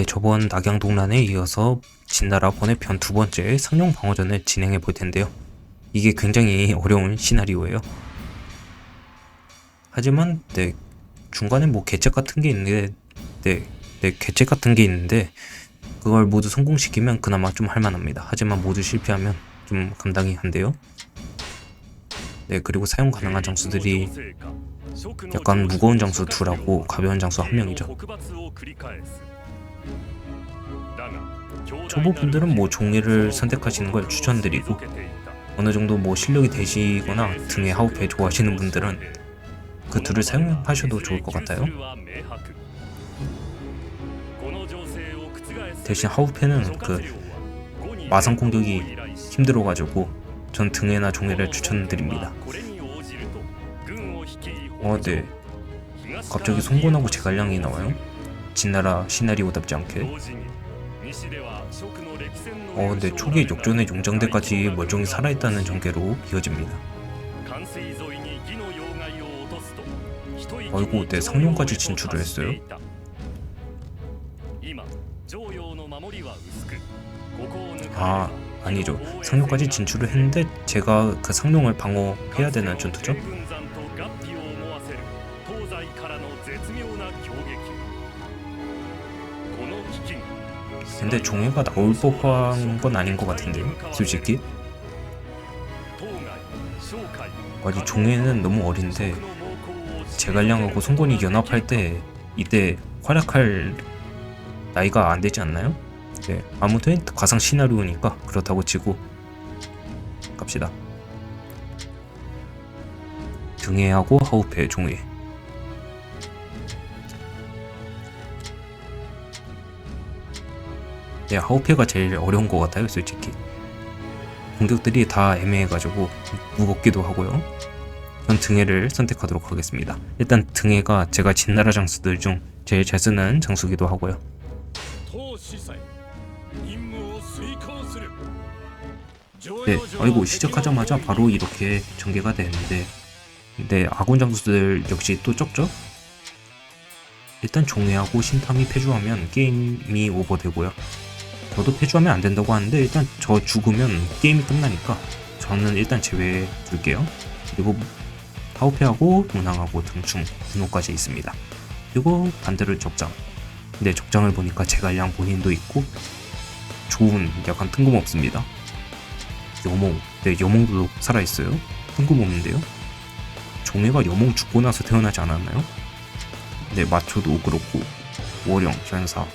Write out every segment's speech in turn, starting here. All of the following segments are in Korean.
네, 저번 낙양동란에 이어서 진나라 번외편 두 번째 상용 방어전을 진행해 볼 텐데요. 이게 굉장히 어려운 시나리오예요. 하지만 네, 중간에 뭐 계책 같은 게 있는데 네, 네, 계책 같은 게 있는데 그걸 모두 성공시키면 그나마 좀 할만합니다. 하지만 모두 실패하면 좀 감당이 안 돼요. 네, 그리고 사용 가능한 장수들이 약간 무거운 장수 둘하고 가벼운 장수 한 명이죠. 초보분들은 뭐 종이를 선택하시는 걸 추천드리고 어느 정도 뭐 실력이 되시거나 등에 하우페 좋아하시는 분들은 그 둘을 사용하셔도 좋을 것 같아요. 대신 하우페는 그 마상 공격이 힘들어가지고 전 등에나 종이를 추천드립니다. 어, 네. 갑자기 송곳하고 제갈량이 나와요. 진나라 시나리오답지 않게. 어, 근데 초기에 역전의 용장대까지 멀쩡히 살아있다는 전개로 이어집니다. 어이구, 내 상룡까지 진출을 했어요. 아, 아니죠. 상룡까지 진출을 했는데 제가 그 상룡을 방어해야 되는 전투죠? 근데 종이가 나올 법한 건 아닌 것 같은데요, 솔직히. 아직 종이는 너무 어린데 제갈량하고 송건이 연합할 때 이때 활약할 나이가 안 되지 않나요? 네, 아무튼 가상 시나리오니까 그렇다고 치고 갑시다. 등해하고 하우페 종해. 네, 하우페가 제일 어려운 것 같아요, 솔직히. 공격들이 다 애매해가지고 무겁기도 하고요. 전 등해를 선택하도록 하겠습니다. 일단 등해가 제가 진나라 장수들 중 제일 잘 쓰는 장수기도 하고요. 네, 아이고 시작하자마자 바로 이렇게 전개가 되는데 근데 아군 장수들 역시 또 적죠? 일단 종해하고 신탐이 패주하면 게임이 오버되고요. 저도 패주하면 안 된다고 하는데 일단 저 죽으면 게임이 끝나니까 저는 일단 제외해 둘게요. 그리고 하우페하고 문항하고 등충 분호까지 있습니다. 그리고 반대로 적장. 근데 적장을 보니까 제갈량 본인도 있고 좋은 약간 뜬금없습니다. 여몽. 네, 여몽도 살아있어요. 뜬금없는데요. 종해가 여몽 죽고 나서 태어나지 않았나요? 네, 마초도 그렇고 월영, 연사.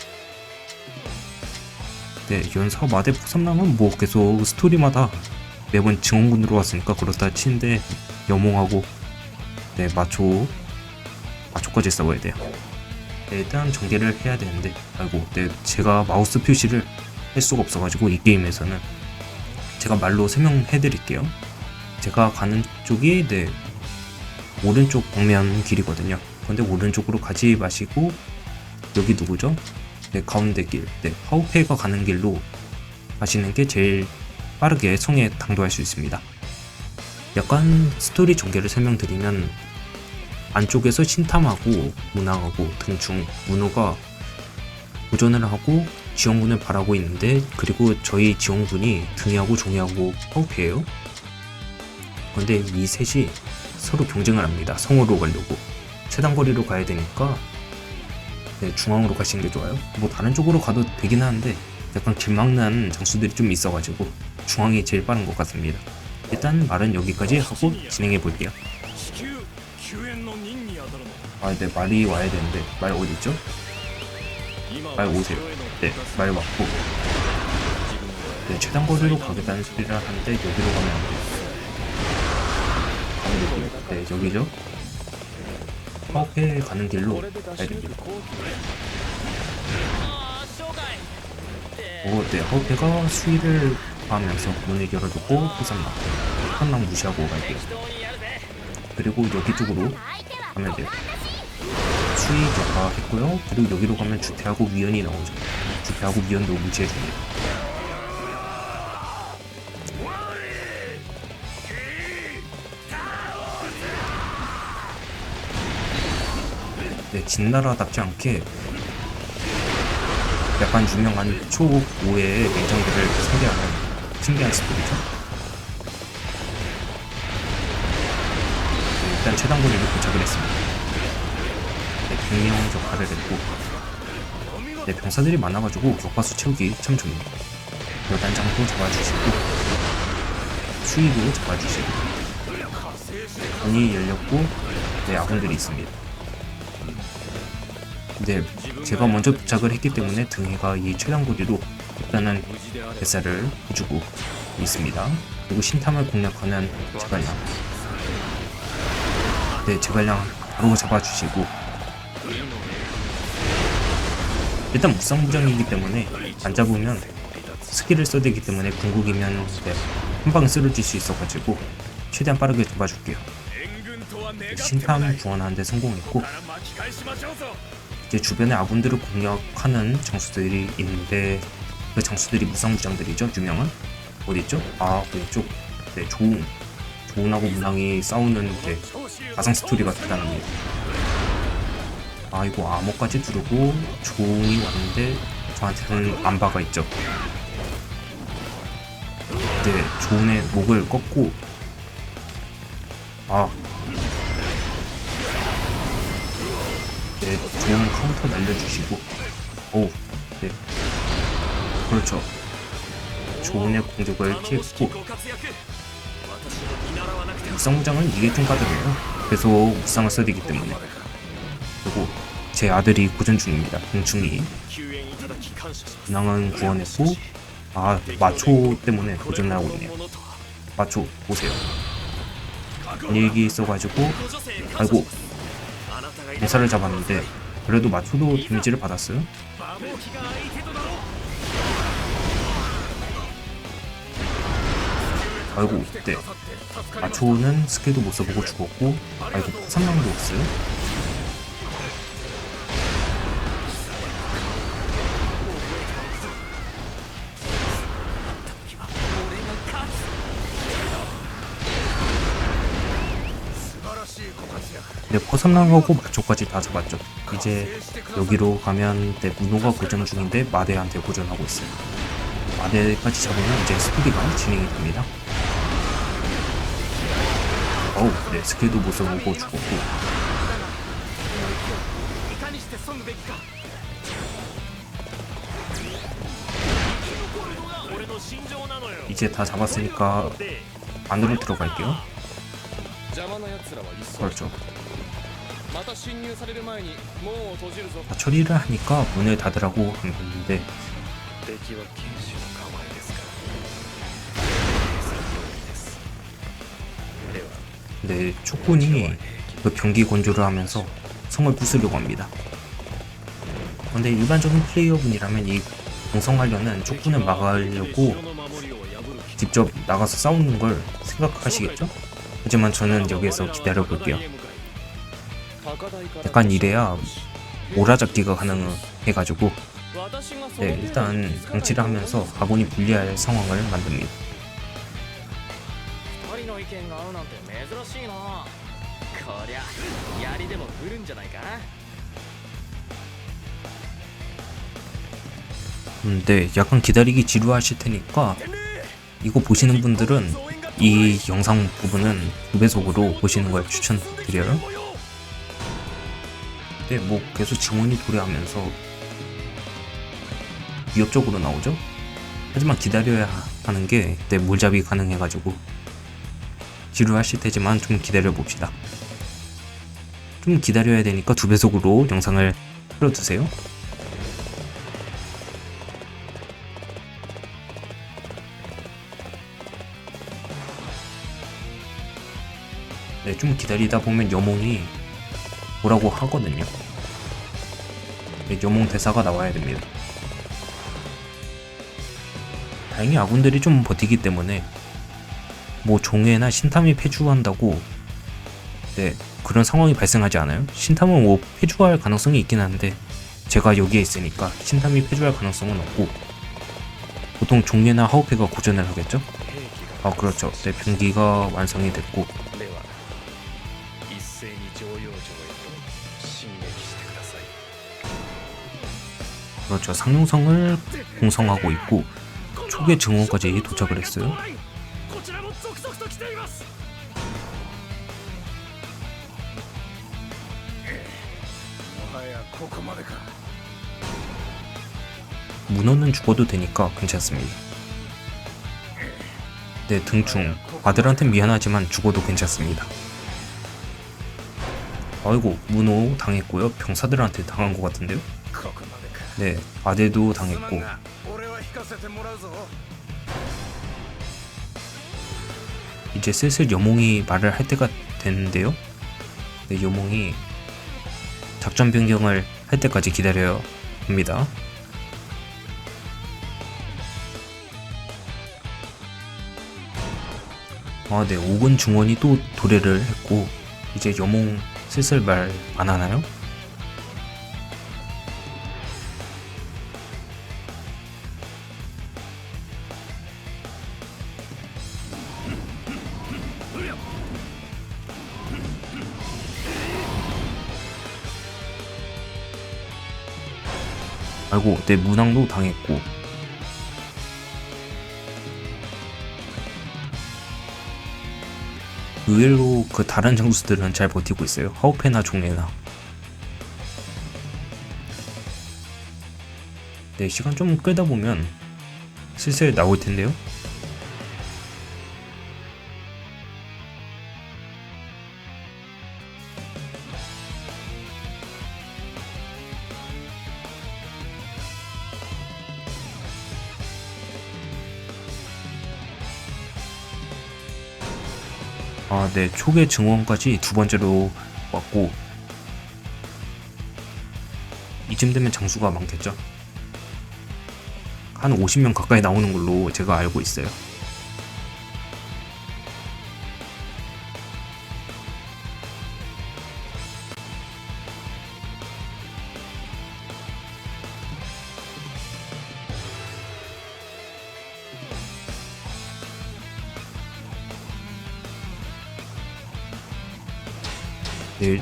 네, 연사 마대 폭삼남은 뭐 계속 스토리마다 매번 증원군으로 왔으니까 그렇다 치는데 여몽하고 네, 마초 마초까지 싸워야 돼요. 네, 일단 전개를 해야 되는데 아이고, 네, 제가 마우스 표시를 할 수가 없어가지고 이 게임에서는 제가 말로 설명해 드릴게요. 제가 가는 쪽이 네 오른쪽 벽면 길이거든요. 근데 오른쪽으로 가지 마시고 여기 누구죠? 네 가운데 길, 네 하우페이가 가는 길로 가시는 게 제일 빠르게 성에 당도할 수 있습니다. 약간 스토리 전개를 설명드리면 안쪽에서 신탐하고 문항하고 등중 문호가 도전을 하고 지원군을 바라고 있는데 그리고 저희 지원군이 등해하고 종해하고 파우피예요. 근데 이 셋이 서로 경쟁을 합니다. 성으로 가려고 최단거리로 가야 되니까 네, 중앙으로 가시는 게 좋아요. 뭐 다른 쪽으로 가도 되긴 하는데 약간 길막난 장수들이 좀 있어가지고 중앙이 제일 빠른 것 같습니다. 일단 말은 여기까지 하고 진행해 볼게요. 아, 네 말이 와야 되는데 말 어디 있죠? 말 오세요. 네, 말 왔고. 네, 최단 거리로 가겠다는 소리를 하는데 여기로 가면 안 돼요. 네, 여기죠. 파워페 가는 길로 가야 됩니다. 오, 네, 허페가 수위를 하면서 문을 열어두고 호산나, 한랑 무시하고 갈게요. 그리고 여기 쪽으로 가면 돼요. 수위 격파했고요. 그리고 여기로 가면 주태하고 위연이 나오죠. 주태하고 위연도 무시해줍니다. 진나라답지 않게 약간 유명한 초고의 냉정들을 상대하는 신기한 스토리죠. 네, 일단 최단거리를 도착을 했습니다. 네, 백명 격파를 했고 네, 병사들이 많아가지고 격파수 채우기 참 좋네요. 여단장도 잡아주시고 수위도 잡아주시고 문이 열렸고 네 아군들이 있습니다. 네 제가 먼저 도착을 했기 때문에 등해가 이 최단거리로 일단은 뱃살을 해주고 있습니다. 그리고 신탐을 공략하는 제갈량 네 제갈량 바로 잡아주시고 일단 무쌍무장이기 때문에 안 잡으면 스킬을 써야 되기 때문에 궁극이면 네, 한 방에 쓰러질 수 있어가지고 최대한 빠르게 잡아줄게요. 신탐 구원하는데 성공했고 이제 주변에 아군들을 공략하는 장수들이 있는데 그 장수들이 무쌍무장들이죠 유명한 어디 있죠? 아 왼쪽 네 조웅 조웅하고 문왕이 싸우는 네, 가상 스토리가 대단합니다. 아 이거 암호까지 두르고 조웅이 왔는데 저한테는 안바가 있죠. 네 조운의 목을 꺾고 아 네, 좋은 카운터 날려주시고. 오, 네. 그렇죠. 조은의 공격을 피했고. 무쌍무장은 이게 좀 까다로워요. 계속 무쌍을 써야 되기 때문에. 그리고 제 아들이 고전 중입니다. 공충이. 문항은 구원했고 아 마초 때문에 고전을 하고 있네요. 마초 보세요. 분위기 있어가지고 아이고 대사를 잡았는데 그래도 마초도 데미지를 받았어요. 아이고 네 마초는 스킬도 못 써보고 죽었고 아이고 삼랑도 없어요 허삼랑하고 마초까지 다 잡았죠. 이제 여기로 가면 문호가 고전 중인데 마대한테 고전하고 있어요. 마대까지 잡으면 이제 스토리가 진행이 됩니다. 어우, 네, 스킬도 못 써보고 죽었고. 이제 다 잡았으니까 안으로 들어갈게요. 그렇죠. 다 처리를 하니까 문을 닫으라고 했는데 근데 초군이 그 병기 건조를 하면서 성을 부수려고 합니다. 근데 일반적인 플레이어분이라면 이 공성하려는 촉군을 막으려고 직접 나가서 싸우는 걸 생각하시겠죠? 하지만 저는 여기에서 기다려볼게요. 약간 이래야 오라잡기가 가능해가지고 네, 일단 방치를 하면서 아군이 불리할 상황을 만듭니다. 음, 네, 약간 기다리기 지루하실 테니까 이거 보시는 분들은 이 영상 부분은 9배속으로 보시는 걸 추천드려요. 네, 뭐 계속 증원이 도래하면서 위협적으로 나오죠. 하지만 기다려야 하는 게 네, 몰잡이 가능해가지고 지루하실 테지만 좀 기다려 봅시다. 좀 기다려야 되니까 두 배속으로 영상을 틀어두세요. 네, 좀 기다리다 보면 여몽이 오라고 하거든요. 요몽 대사가 나와야 됩니다. 다행히 아군들이 좀 버티기 때문에 뭐 종해나 신탐이 폐주한다고 네 그런 상황이 발생하지 않아요. 신탐은 뭐 폐주할 가능성이 있긴 한데 제가 여기에 있으니까 신탐이 폐주할 가능성은 없고 보통 종해나 하우페가 고전을 하겠죠? 아 그렇죠. 네 병기가 완성이 됐고 저 상용성을 공성하고 있고 초계 증원까지 도착을 했어요. 문어는 죽어도 되니까 괜찮습니다. 네, 등충. 아들한테 미안하지만 죽어도 괜찮습니다. 아이고, 문호 당했고요. 병사들한테 당한 것 같은데요? 네, 아재도 당했고. 이제 슬슬 여몽이 말을 할 때가 됐는데요. 네, 여몽이 작전 변경을 할 때까지 기다려야 합니다. 아, 네, 오군 중원이 또 도래를 했고 이제 여몽 슬슬 말 안 하나요? 아이고, 내 문항도 당했고. 의외로 그 다른 장수들은 잘 버티고 있어요. 하우페나 종레나. 네, 시간 좀 끌다 보면 슬슬 나올 텐데요. 아, 네. 초계 증원까지 두 번째로 왔고 이쯤 되면 장수가 많겠죠. 한 50명 가까이 나오는 걸로 제가 알고 있어요.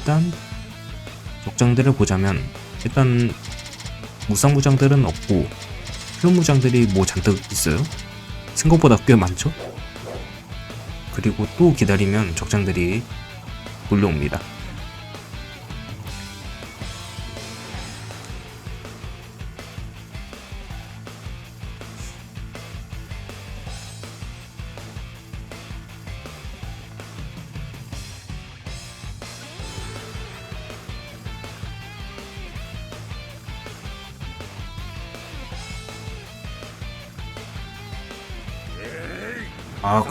일단 적장들을 보자면 일단 무쌍 무장들은 없고 필무장들이 뭐 잔뜩 있어요. 생각보다 꽤 많죠. 그리고 또 기다리면 적장들이 몰려옵니다.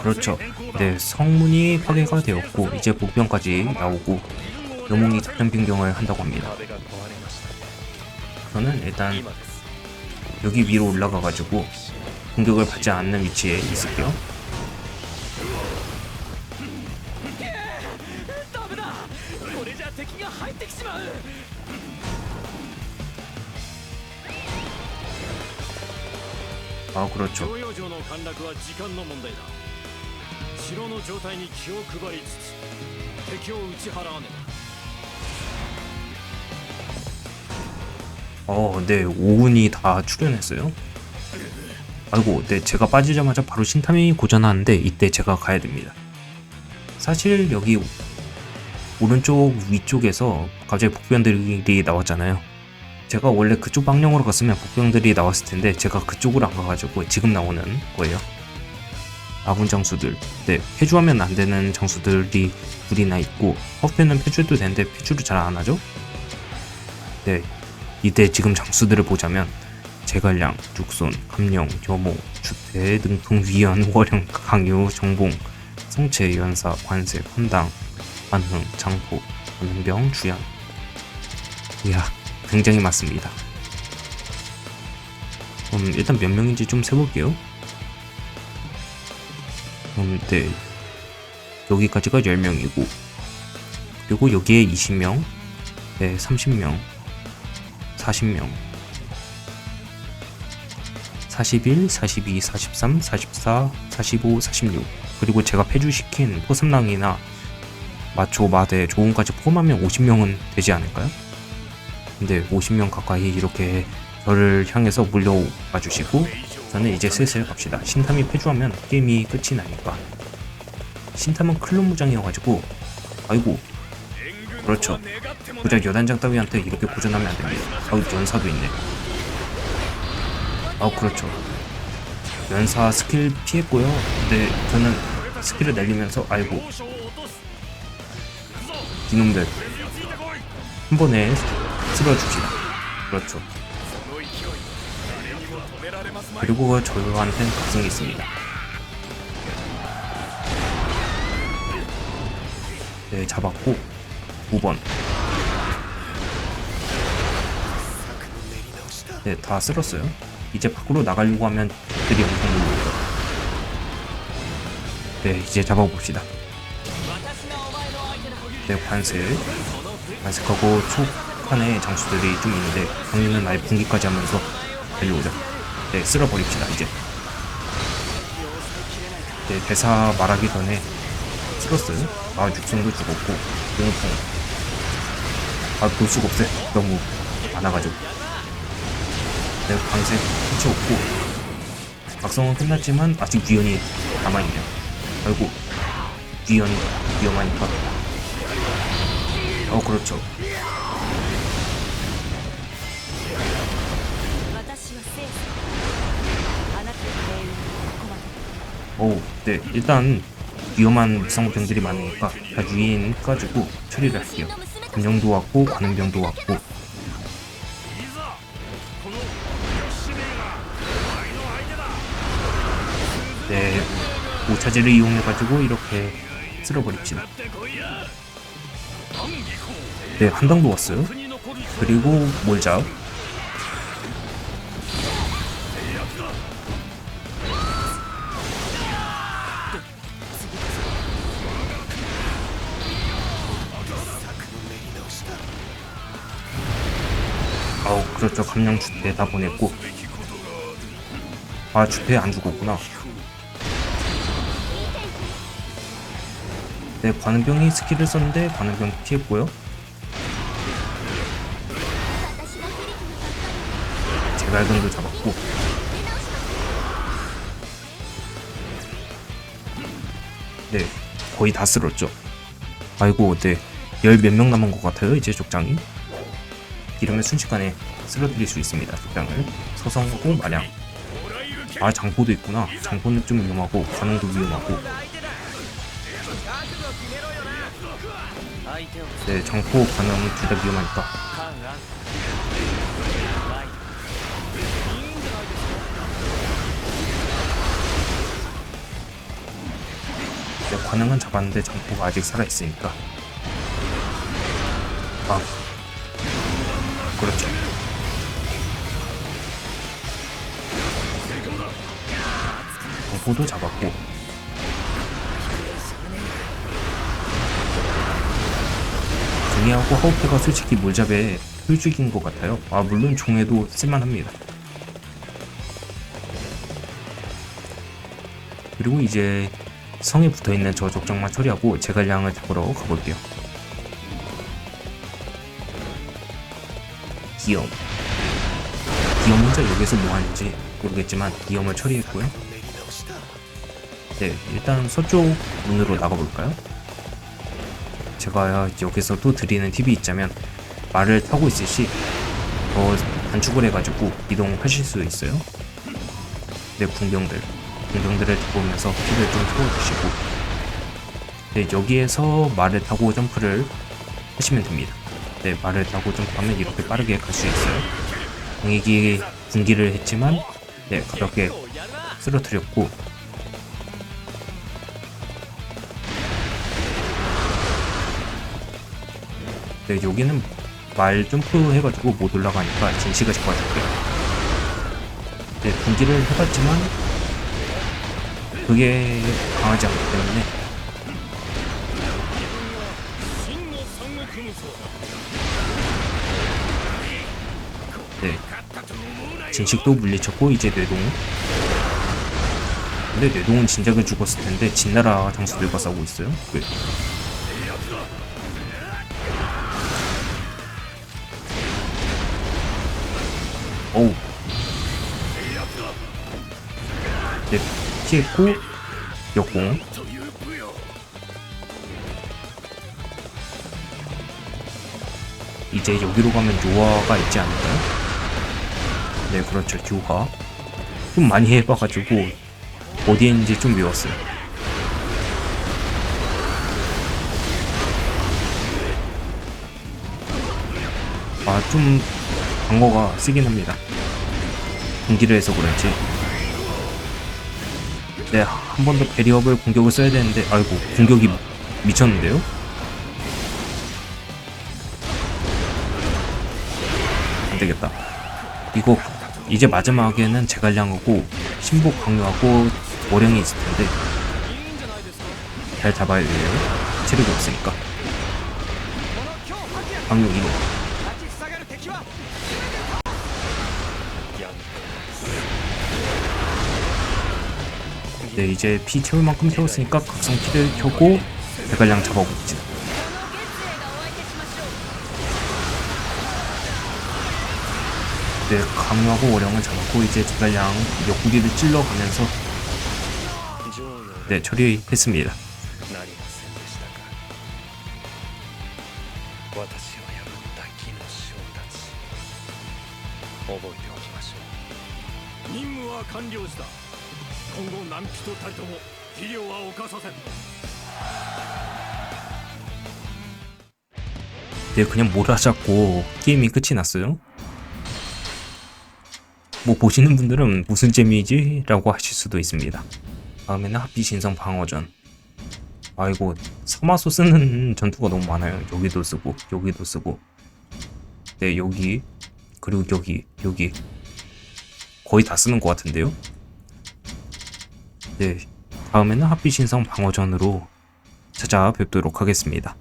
그렇죠. 네, 성문이 파괴가 되었고 이제 복병까지 나오고 영웅이 작전 변경을 한다고 합니다. 저는 일단 여기 위로 올라가가지고 공격을 받지 않는 위치에 있을게요. 아 그렇죠. 徴用城の陥落は時間の問題だ城の状態に気を配りつつ敵を打ち払わねば 어, 네, 오군이 다 출연했어요. 아이고, 네, 제가 빠지자마자 바로 신탐이 고전하는데 이때 제가 가야 됩니다. 사실 여기 오른쪽 위쪽에서 갑자기 복병들이 나왔잖아요. 제가 원래 그쪽 방향으로 갔으면 복병들이 나왔을 텐데 제가 그쪽으로 안 가가지고 지금 나오는 거예요. 아군 장수들, 네, 폐주하면 안 되는 장수들이 둘이나 있고 허페는 폐주해도 되는데 폐주를 잘 안 하죠? 네, 이때 지금 장수들을 보자면 제갈량, 육손, 감령, 여모, 주태, 능통, 위연, 월영, 강유, 정봉, 성체, 연사, 관세, 헌당, 관흥, 장포, 관흥병, 주양. 이야 굉장히 많습니다. 음, 일단 몇 명인지 좀 세볼게요 음, 네 여기까지가 10명이고 그리고 여기에 20명 네 30명 40명 41, 42, 43, 44, 45, 46 그리고 제가 폐주시킨 포삼랑이나 마초, 마대, 조은까지 포함하면 50명은 되지 않을까요? 근데 50명 가까이 이렇게 저를 향해서 몰려와 주시고 나는 이제 슬슬 갑시다. 신탐이 패주하면 게임이 끝이 나니까. 신탐은 클론 무장이어가지고 아이고 그렇죠. 고작 여단장 따위한테 이렇게 고전하면 안됩니다. 아우 연사도 있네. 아우 그렇죠. 연사 스킬 피했고요. 근데 저는 스킬을 날리면서 아이고 이놈들 한 번에 쓸어줍시다. 그렇죠. 그리고 저한테는 각성이 있습니다. 네, 잡았고 5번. 네, 다 쓸었어요. 이제 밖으로 나가려고 하면 들이 엄청 물려요. 네, 이제 잡아봅시다. 네, 관슬. 관슬하고 촉간의 장수들이 좀 있는데 강림은 아예 분기까지 하면서 달려오죠. 네, 쓸어버립시다, 이제. 네, 대사 말하기 전에 쓸었어요. 아, 육성도 죽었고, 용풍. 아, 볼 수가 없어요. 너무 많아가지고. 네, 방세 해치웠고, 각성은 끝났지만 아직 위연이 남아있네요. 아이고, 위연 위험하니까. 어, 그렇죠. 오, 네. 일단 위험한 무상 병들이 많으니까 다 유인해가지고 처리를 할게요. 군영도 왔고 관음병도 왔고 네. 오차제를 이용해가지고 이렇게 쓸어버립시다. 네, 한당도 왔어요. 그리고 몰자. 감량 주패 다 보냈고. 아 주패 안 죽었구나. 네 관음병이 스킬을 썼는데 관음병 피했고요. 제갈근도 잡았고. 네 거의 다 쓸었죠. 아이고 네 열 몇 명 남은 것 같아요 이제 족장이? 이러면 순식간에 쓸어드릴 수 있습니다. 적장을. 서성공 마냥. 아 장포도 있구나. 장포는 좀 위험하고 관웅도 위험하고. 네 장포 관웅 둘 다 위험하니까. 네, 관웅은 잡았는데 장포가 아직 살아있으니까. 아. 장포도 잡았고 종이하고 하우페가 솔직히 몰잡에 효직인 것 같아요 아 물론 종에도 쓸만합니다 그리고 이제 성에 붙어있는 저 족장만 처리하고 제갈량을 잡으러 가볼게요. 기염. 기염 혼자 여기서 뭐 하는지 모르겠지만 기염을 처리했고요. 네, 일단 서쪽 문으로 나가볼까요? 제가 여기서 또 드리는 팁이 있자면 말을 타고 있을 시 더 단축을 해가지고 이동하실 수 있어요. 네, 궁병들. 공병들을 보면서 피를 좀 채워주시고 네, 여기에서 말을 타고 점프를 하시면 됩니다. 네, 말을 타고 점프하면 이렇게 빠르게 갈 수 있어요. 공익이 군기를 했지만 네, 가볍게 쓰러뜨렸고 근데 여기는 말 점프 해가지고 못 올라가니까 진식을 잡아줄게요. 네, 분기를 해봤지만 그게 강하지 않기 때문에 네 진식도 물리쳤고 이제 뇌동 근데 뇌동은 진작에 죽었을 텐데 진나라 장수들과 싸우고 있어요 왜? 피했고 역공. 이제 여기로 가면 요화가 있지 않을까요? 네 그렇죠. 요화 좀 많이 해봐가지고 어디에 있는지 좀 외웠어요. 아좀 방어가 세긴 합니다. 공기를 해서 그런지 네 한 번 더 베리업을 공격을 써야 되는데 아이고 공격이 미쳤는데요? 안되겠다. 이거 이제 마지막에는 제갈량하고 신복 강요하고 월영이 있을 텐데 잘 잡아야 돼요. 체력이 없으니까. 강요 이로 네 이제 피 채울 만큼 채웠으니까 각성 피를 켜고 대갈량 잡아봅시다 네 강하고 오령을 잡고 이제 대갈량 옆구리를 찔러가면서 네 처리했습니다 네, 임무와 완료했다. 今後何人たりとも肥料は犯させん 네 그냥 몰아잡고 게임이 끝이 났어요 뭐 보시는 분들은 무슨 재미지? 라고 하실 수도 있습니다 다음에는 하피 신성 방어전 아이고 서마소 쓰는 전투가 너무 많아요 여기도 쓰고 여기도 쓰고 네 여기 그리고 여기 여기 거의 다 쓰는 것 같은데요 네 다음에는 하피 신성 방어전으로 찾아뵙도록 하겠습니다